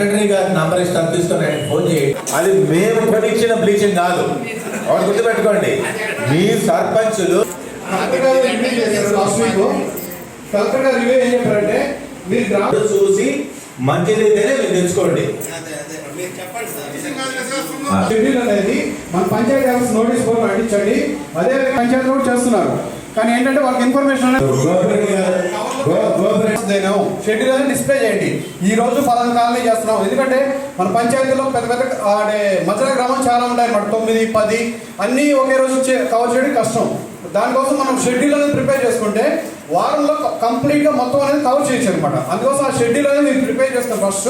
Secretary గారి number ఇస్తాను తీసుకొని ఆయన ఫోన్ చేయండి అది మేము కొనిచ్చిన బ్లీచింగ్ కాదు. ఒకటి గుర్తుపెట్టుకోండి? మీ సర్పంచులు. చూసి మంచిదైతేనే మీరు తెచ్చుకోండి షెడ్యూల్ అనేది మన పంచాయతీ ఆఫీస్ నోటీస్ బోర్డు అంటించండి అదే పంచాయతీ కూడా చేస్తున్నారు. కానీ ఏంటంటే వాళ్ళకి ఇన్ఫర్మేషన్ షెడ్యూల్ అనేది డిస్ప్లే చేయండి. ఈ రోజు పలానా కాలనీ చేస్తున్నాం. ఎందుకంటే మన పంచాయతీలో పెద్ద పెద్ద అంటే మధ్య గ్రామం చాలా ఉన్నాయి అన్నమాట. తొమ్మిది పది అన్నీ ఒకే రోజు కవర్ చేయడం కష్టం. దానికోసం మనం షెడ్యూల్ అనేది ప్రిపేర్ చేసుకుంటే వారంలో కంప్లీట్గా మొత్తం అనేది కవర్ చేయొచ్చు అనమాట అందుకోసం ఆ షెడ్యూల్ అనేది మీరు ప్రిపేర్ చేసుకోండి ఫస్ట్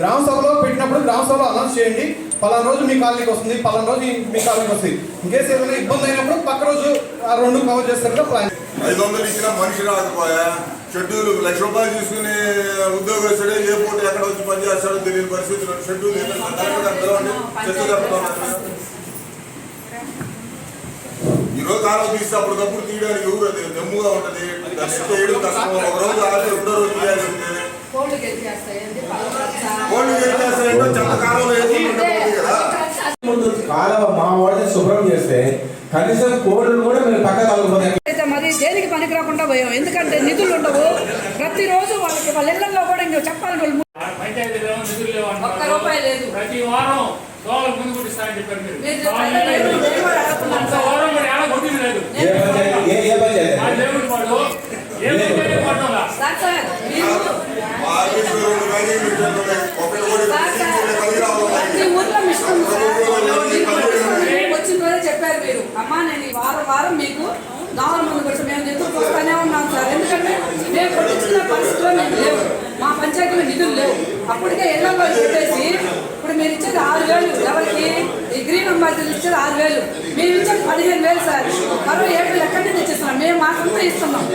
గ్రామ సభలో పెట్టినప్పుడు గ్రామ సభలో అనౌన్స్ చేయండి. పలానా రోజు మీ కాలనీకి వస్తుంది పలానా రోజు మీ కాలనీకి వస్తుంది. ఇంకేస్ ఏదైనా ఇబ్బంది అయినప్పుడు పక్క రోజు ఆ రెండు కవర్ చేస్తారు ప్లాన్ ఐదు వందలు ఇచ్చిన మనిషి రాకపోయా? షెడ్యూల్ లక్ష రూపాయలు తీసుకుని ఉద్యోగస్తుడే ఏ పూట ఎక్కడ వచ్చి పని చేస్తాడో తెలియని పరిస్థితులు షెడ్యూల్ ఏంటంటే కరెక్ట్గా పిలవండి చెట్టు చెప్పడం ఈ రోజు కాలం తీస్తే అప్పటికప్పుడు తీయడానికి ఎవరు అది దమ్ముగా ఉంటది? చేయడం కష్టం. ఒక రోజు ఆగి రెండో రోజు తీయాల్సి ఉంటుంది కోళ్ళు చెత్త కాలంలో ఏది ఉండదు కదా. ముందు కాలువ మా వాడిని శుభ్రం చేస్తే కనీసం కోళ్ళు కూడా మీరు పక్క తగ్గిపోతాయి మరి దేనికి పనికి రాకుండా పోయాం ఎందుకంటే నిధులు ఉండవు. ప్రతిరోజు వాళ్ళకి వాళ్ళ ఇళ్ళలో కూడా ఇంకా చెప్పాలి వాళ్ళు. ఒక్క రూపాయి లేదు. ప్రతి వారం ముందు కొట్టిస్తారని చెప్పారు మీరు. మీరు చెప్పండి, లేదు, నేను కూడా అడుగుతున్నాను ఒక్క సార్. వారం మరి ఎలా కొట్టింది లేదు ఏ పంచాయతీ ఏ ఏ ఆ పంచాయతీ దేవుడి పాడు ఏ పంచాయతీ పడటంలా సార్ సార్ మీరు మా ఆఫీసులో రెండు కానీ ఒకటి కూడా సార్ సార్ కలిగి రావాలి ప్రతి ఊర్లో మిషన్ ఉంది సార్ మీకు వచ్చిన రోజే చెప్పారు మీరు అమ్మా నేను ఈ వారం వారం మీకు దోమల ముందు కొంచెం మేము ఎదురు చూస్తూనే ఉన్నాం సార్ ఎందుకంటే మేము కొట్టించిన పరిస్థితిలో మేము లేవు. మా పంచాయతీలో నిధులు లేవు. అప్పటికే ఎన్నో చెప్పేసి ఇప్పుడు మీరు ఇచ్చేది ఆరు వేలు. ఎవరికి? ఈ గ్రీన్ అంబాసిడర్ ఇచ్చేది ఆరు వేలు. మేము ఇచ్చేది పదిహేను వేలు సార్. మరో ఏడు వేలు ఎక్కడి నుంచి ఇచ్చేస్తున్నాం మేము మాత్రమే ఇస్తున్నాం.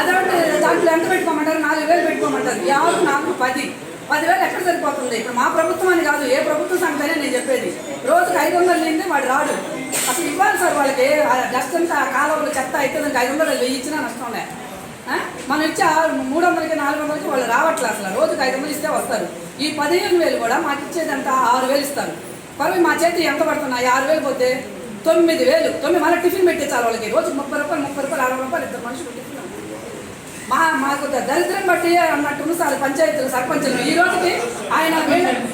అదంటే దాంట్లో ఎంత పెట్టుకోమంటారు? నాలుగు వేలు పెట్టుకోమంటారు. యాభై నాలుగు పది. పదివేలు ఎక్కడ సరిపోతుంది? ఇప్పుడు మా ప్రభుత్వం అని కాదు ఏ ప్రభుత్వం సంగతనే నేను చెప్పేది. రోజుకి ఐదు వందలు లేనిదే వాడు రాడు. అసలు ఇవ్వాలి సార్ వాళ్ళకి. డస్ట్ అంతా కాలంలో చెత్త అయితే ఐదు వందలు వెయ్యి ఇచ్చినా నష్టం లేదు మనం ఇచ్చే మూడు వందలకి నాలుగు వందలకి వాళ్ళు రావట్లే అసలు. రోజుకి ఐదు వందలు ఇస్తే వస్తారు. ఈ పదిహేను వేలు కూడా మాకు ఇచ్చేదంతా ఆరు వేలు ఇస్తారు. పర్వి మా చేతి ఎంత పడుతున్నాయి? ఆరు వేలు పోతే తొమ్మిది వేలు. తొమ్మిది మళ్ళీ టిఫిన్ పెట్టించాలి వాళ్ళకి. రోజు ముప్పై రూపాయలు ముప్పై రూపాయలు అరవై రూపాయలు ఇద్దరు మనుషులు టిఫిన్ మా మాకు దరిద్రం బట్టి అన్నట్టు సార్ పంచాయతీలు సర్పంచులు ఈ రోజుకి ఆయన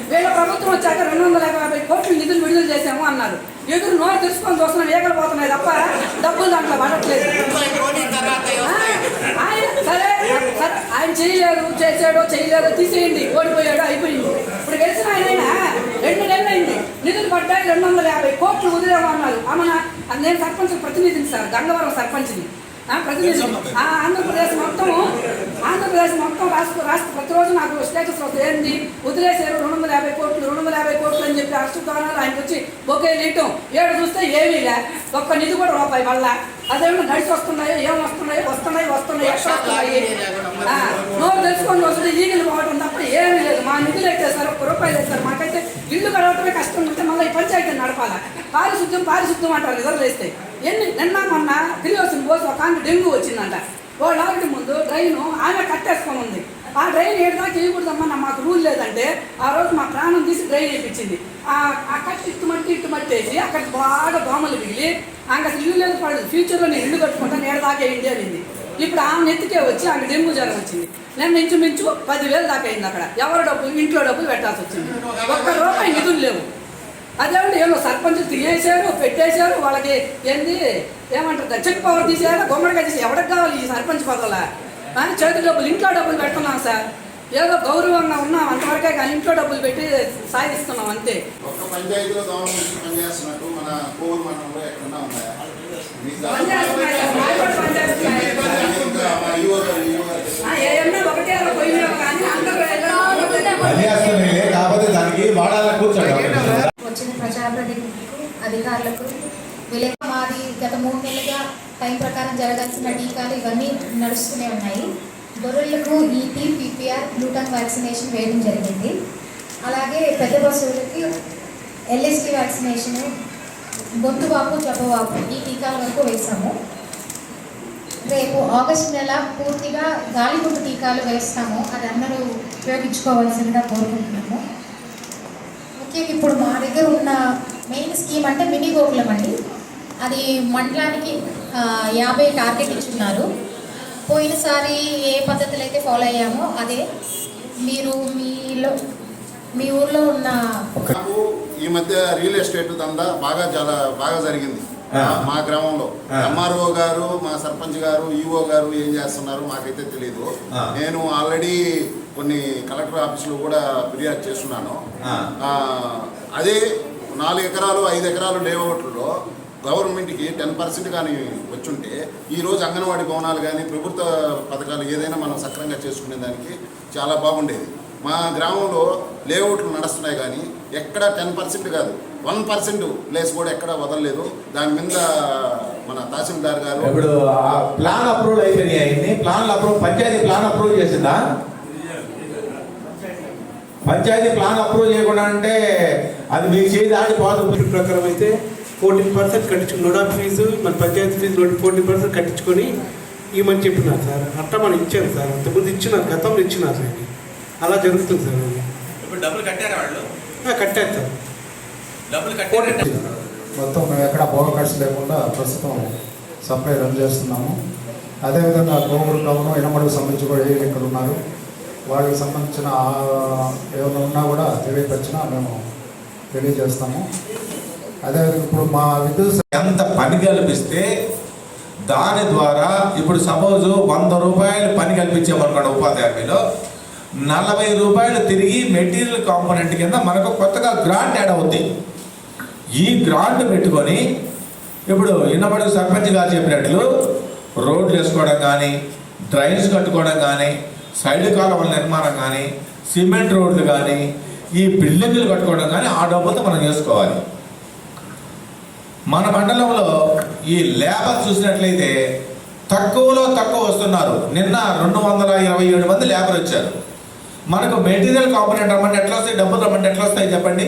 వీళ్ళ ప్రభుత్వం వచ్చాక రెండు వందల యాభై కోట్లు నిధులు విడుదల చేశాము అన్నారు. ఎదురు నోరు తెలుసుకొని చూస్తున్నాం ఏకలు పోతున్నాయి తప్ప డబ్బులు దాంట్లో పడట్లేదు ఆ, ఆయన సరే సరే, ఆయన చేయలేదు చేశాడో చేయలేదో తీసేయండి. ఓడిపోయాడో అయిపోయింది. ఇప్పుడు గెలిచిన ఆయన రెండు నెలలు అయింది నిధులు పడ్డాయి రెండు వందల యాభై కోట్లు వదిలేమన్నారు అమ్మన నేను సర్పంచ్ ప్రతినిధిని సార్ గంగవరం సర్పంచ్ని. ప్రతినిధి ఆ, ఆంధ్రప్రదేశ్ మొత్తం ఆంధ్రప్రదేశ్ మొత్తం రాష్ట్ర రాష్ట్ర ప్రతిరోజు నాకు స్టేటస్ వస్తుంది ఏంటి వదిలేశారు రెండు వందల యాభై కోట్లు రెండు వందల యాభై కోట్లు అని చెప్పి రాష్ట్ర ద్వారా ఆయనకు వచ్చి బొకే నీయటం ఏడు చూస్తే ఏమీ లే. ఒక్క నిధి కూడా రూపాయి వల్ల అదేమో నడిచి వస్తున్నాయో ఏం వస్తున్నాయో వస్తున్నాయి వస్తున్నాయి ఎక్కడ వస్తున్నాయి? నోరు తెలుసుకొని వస్తుంటే ఈగలు పోవడం తప్ప ఏమీ లేదు. మా నిధులు ఎట్టేస్తారు ఒక్క రూపాయలు వేస్తారు మాకైతే ఇల్లు కడవటమే కష్టం ఉంటే మళ్ళీ ఈ పంచాయతీ నడపాలా? పారిశుద్ధ్యం పారిశుద్ధ్యం అంటారు నిధులు వేస్తే ఎన్ని నిన్న మొన్న తిరిగి పోసి ఒక ఆమె డెంగ్యూ వచ్చిందంట. ఓ లాగటి ముందు డ్రైన్ ఆమె కట్టేసుకొని ఉంది. ఆ డ్రైన్ ఏడుదాకా చేయకూడదమ్మా నా మాకు రూల్ లేదంటే ఆ రోజు మా ప్రాణం తీసి డ్రైన్ వేయించింది. ఆ ఆ ఇట్టుమట్టి ఇట్టుమట్టి వేసి అక్కడ బాగా దోమలు మిగిలి ఆమె అసలు ఇల్లు లేదు పడదు ఫ్యూచర్లో నేను ఇల్లు కట్టుకుంటాను ఏడదాకా ఏంటి అనింది. ఇప్పుడు ఆమె నెత్తికే వచ్చి ఆమె డెంగ్యూ జ్వరం వచ్చింది. నేను ఇంచుమించు పదివేలు దాకా అయింది అక్కడ. ఎవరి డబ్బులు ఇంట్లో డబ్బులు పెట్టాల్సి వచ్చింది. ఒక్క రూపాయి నిధులు లేవు. అదేమంటే ఏమో సర్పంచులు తీసేశారు పెట్టేశారు వాళ్ళకి ఏంది? ఏమంటారు చెక్ పవర్ తీసేయాలి? గుమ్మడికాయ తీసి ఎవరికి కావాలి ఈ సర్పంచ్ పదవుల? చేతి డబ్బులు ఇంట్లో డబ్బులు పెడుతున్నాం సార్. ఏదో గౌరవంగా ఉన్నాం అంతవరకే కానీ ఇంట్లో డబ్బులు పెట్టి సాగిస్తున్నాం అంతే. ఒక్క పంచాయతీలో గవర్నమెంట్ నుంచి పనిచేస్తున్నట్టు మన మండలంలో ఎక్కడన్నా ఉన్నాయా? వచ్చిన ప్రజాప్రతినిధులకు అధికారులకు విలే మాది గత మూడు నెలలుగా టైం ప్రకారం జరగాల్సిన టీకాలు ఇవన్నీ నడుస్తూనే ఉన్నాయి. గొర్రెలకు ఈటీ పీపీఆర్ గ్లూటాన్ వ్యాక్సినేషన్ వేయడం జరిగింది. అలాగే పెద్ద పశువులకి ఎల్ఎస్టీ వ్యాక్సినేషన్ గొంతు వాపు జబ్బవాపు ఈ టీకాల వరకు వేసాము రేపు ఆగస్ట్ నెల పూర్తిగా గాలిగుండు టీకాలు వేస్తాము. అది అందరూ ఉపయోగించుకోవాల్సిందిగా కోరుకుంటున్నాము. ముఖ్యంగా ఇప్పుడు మా దగ్గర ఉన్న మెయిన్ స్కీమ్ అంటే మినీ గోకులం అండి. అది మండలానికి యాభై టార్గెట్ ఇచ్చున్నారు. పోయినసారి ఏ పద్ధతులు అయితే ఫాలో అయ్యామో అదే. మీరు మీలో మీ ఊర్లో ఉన్న ఈ మధ్య రియల్ ఎస్టేట్ దందా బాగా చాలా బాగా జరిగింది. మా గ్రామంలో. ఎంఆర్ఓ గారు మా సర్పంచ్ గారు ఈఓ గారు ఏం చేస్తున్నారు మాకైతే తెలియదు. నేను ఆల్రెడీ కొన్ని కలెక్టర్ ఆఫీసులో కూడా ఫిర్యాదు చేస్తున్నాను. అదే నాలుగు ఎకరాలు ఐదు ఎకరాలు లేఅవుట్లో గవర్నమెంట్కి టెన్ పర్సెంట్ కానీ వచ్చుంటే ఈరోజు అంగన్వాడీ భవనాలు కానీ ప్రభుత్వ పథకాలు ఏదైనా మనం సక్రమంగా చేసుకునే దానికి చాలా బాగుండేది. మా గ్రామంలో లేఅవుట్లు నడుస్తున్నాయి కానీ ఎక్కడ టెన్ పర్సెంట్ కాదు. వన్ పర్సెంట్ ప్లేస్ కూడా ఎక్కడ వదలలేదు. దాని మీద మన తహసీల్దార్ గారు ఇప్పుడు ప్లాన్ అప్రూవల్ అయిపోయినాయి అయింది plan approve panchayati plan approve చేసిందా? పంచాయతీ ప్లాన్ అప్రూవ్ చేయకుండా అంటే అది మీకు చేయి దాటి పోదు రూల్ ప్రకారం అయితే ఫోర్టీన్ పర్సెంట్ కట్టించుకుని నోడా ఫీజు మన పంచాయతీ ఫీజు ఫోర్టీన్ పర్సెంట్ కట్టించుకొని ఇవ్వమని చెప్పినారు సార్. అట్లా మనం ఇచ్చారు సార్. అంతకుముందు ఇచ్చినారు గతంలో ఇచ్చినారు సార్. అలా జరుగుతుంది సార్. ఇప్పుడు డబ్బులు కట్టారా వాళ్ళు? కట్టారు సార్. మొత్తం మేము ఎక్కడ బోగకట్స్ లేకుండా ప్రస్తుతం సప్లై రన్ చేస్తున్నాము. అదేవిధంగా గోగురు టౌన్ ఇనమడుగు సంబంధించి కూడా ఏ ఇక్కడ ఉన్నారు? వాళ్ళకి సంబంధించిన ఆ, ఏమైనా ఉన్నా కూడా తెలియపరిచినా మేము తెలియజేస్తాము. అదేవిధంగా ఇప్పుడు మా విద్యుత్ ఎంత పని కల్పిస్తే దాని ద్వారా ఇప్పుడు సపోజ్ వంద రూపాయలు పని కల్పించామనుకోండి ఉపాధి హామీలో నలభై రూపాయలు తిరిగి మెటీరియల్ కాంపోనెంట్ కింద మనకు కొత్తగా గ్రాంట్ యాడ్ అవుతాయి ఈ గ్రాంట్ పెట్టుకొని ఇప్పుడు ఇన్నపడి సర్పంచ్ గారు చెప్పినట్లు రోడ్లు వేసుకోవడం కానీ డ్రైన్స్ కట్టుకోవడం కానీ సైడ్ కాలువల నిర్మాణం కానీ సిమెంట్ రోడ్లు కానీ ఈ బిల్డింగ్లు కట్టుకోవడం కానీ ఆ డబ్బుతో మనం చేసుకోవాలి. మన మండలంలో ఈ లేబర్ చూసినట్లయితే తక్కువలో తక్కువ వస్తున్నారు. నిన్న రెండు వందల ఇరవై ఏడు మంది లేబర్ వచ్చారు. మనకు మెటీరియల్ కాంపోనెంట్ రమ్మంటే ఎట్లా వస్తాయి? డబ్బులు రమ్మంటే ఎట్లా వస్తాయి చెప్పండి?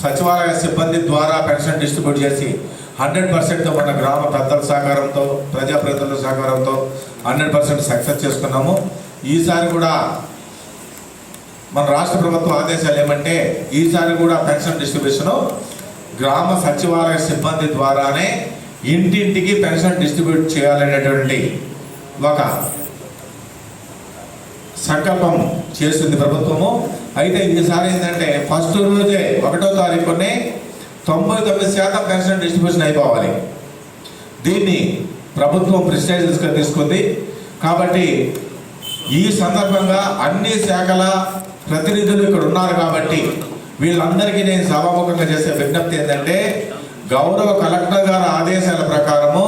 సచివాలయ సిబ్బంది ద్వారా పెన్షన్ డిస్ట్రిబ్యూట్ చేసి హండ్రెడ్ పర్సెంట్తో మన గ్రామ పెద్దల సహకారంతో ప్రజాప్రతినిధుల సహకారంతో హండ్రెడ్ పర్సెంట్ సక్సెస్ చేసుకున్నాము. ఈసారి కూడా మన రాష్ట్ర ప్రభుత్వ ఆదేశాలు ఏమంటే ఈసారి కూడా పెన్షన్ డిస్ట్రిబ్యూషన్ గ్రామ సచివాలయ సిబ్బంది ద్వారానే ఇంటింటికి పెన్షన్ డిస్ట్రిబ్యూట్ చేయాలనేటువంటి ఒక సంకల్పం చేస్తుంది ప్రభుత్వము. అయితే ఈసారి ఏంటంటే ఫస్ట్ రోజే ఒకటో తారీఖునే తొంభై తొమ్మిది శాతం పెన్షన్ డిస్ట్రిబ్యూషన్ అయిపోవాలి. దీన్ని ప్రభుత్వం ప్రిస్టేజెస్గా తీసుకుంది. కాబట్టి ఈ సందర్భంగా అన్ని శాఖల ప్రతినిధులు ఇక్కడ ఉన్నారు కాబట్టి వీళ్ళందరికీ నేను సభాముఖంగా చేసే విజ్ఞప్తి ఏంటంటే గౌరవ కలెక్టర్ గారి ఆదేశాల ప్రకారము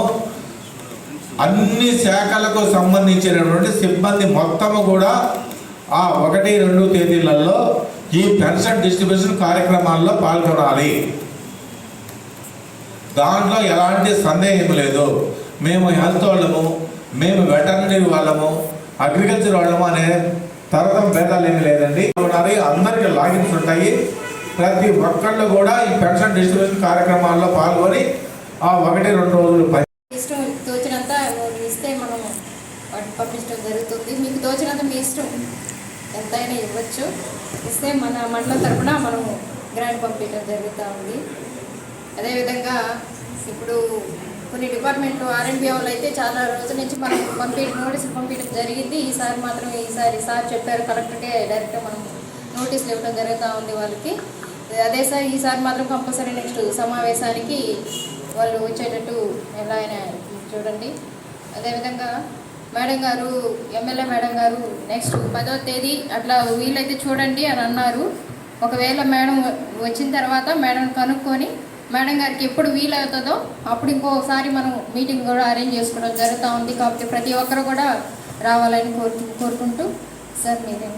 అన్ని శాఖలకు సంబంధించినటువంటి సిబ్బంది మొత్తము కూడా ఆ ఒకటి రెండు తేదీలలో ఈ పెన్షన్ డిస్ట్రిబ్యూషన్ కార్యక్రమాల్లో పాల్గొనాలి. దాంట్లో ఎలాంటి సందేహం లేదు. మేము హెల్త్ వాళ్ళము మేము వెటర్నరీ వాళ్ళము అగ్రికల్చర్ వాళ్ళము అనే తరతం భేదాలు ఏమి లేదండి. ఉండాలి అందరికీ లాగిన్స్ ఉంటాయి. ప్రతి ఒక్కళ్ళు కూడా ఈ పెన్షన్ డిస్ట్రిబ్యూషన్ కార్యక్రమాల్లో పాల్గొని ఆ ఒకటి రెండు రోజులు పని ఇష్టం తోచినంత ఇస్తే మనం పంపించడం జరుగుతుంది. మీకు తోచినంత మీ ఇష్టం. ఎంతైనా ఇవ్వచ్చు. ఇస్తే మన మండలం తరఫున మనం గ్రాంట్ పంపించడం జరుగుతూ ఉంది. అదేవిధంగా ఇప్పుడు కొన్ని డిపార్ట్మెంట్లు ఆర్ఎండ్బి వాళ్ళు అయితే చాలా రోజుల నుంచి మనం పంపి నోటీసులు పంపించడం జరిగింది. ఈసారి మాత్రం ఈసారి సార్ చెప్పారు కలెక్టర్కే డైరెక్ట్గా మనం నోటీసులు ఇవ్వడం జరుగుతూ ఉంది వాళ్ళకి. అదే సార్ ఈసారి మాత్రం కంపల్సరీ నెక్స్ట్ సమావేశానికి వాళ్ళు వచ్చేటట్టు ఎలా అయినా చూడండి. అదేవిధంగా మేడం గారు ఎమ్మెల్యే మేడం గారు నెక్స్ట్ పదో తేదీ అట్లా వీలైతే చూడండి అని అన్నారు. ఒకవేళ మేడం వచ్చిన తర్వాత మేడం కనుక్కొని మేడం గారికి ఎప్పుడు వీలవుతుందో అప్పుడు ఇంకోసారి మనం మీటింగ్ కూడా అరేంజ్ చేసుకోవడం జరుగుతూ ఉంది కాబట్టి ప్రతి ఒక్కరు కూడా రావాలని కోరు కోరుకుంటూ సార్ మీరు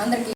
అందరికీ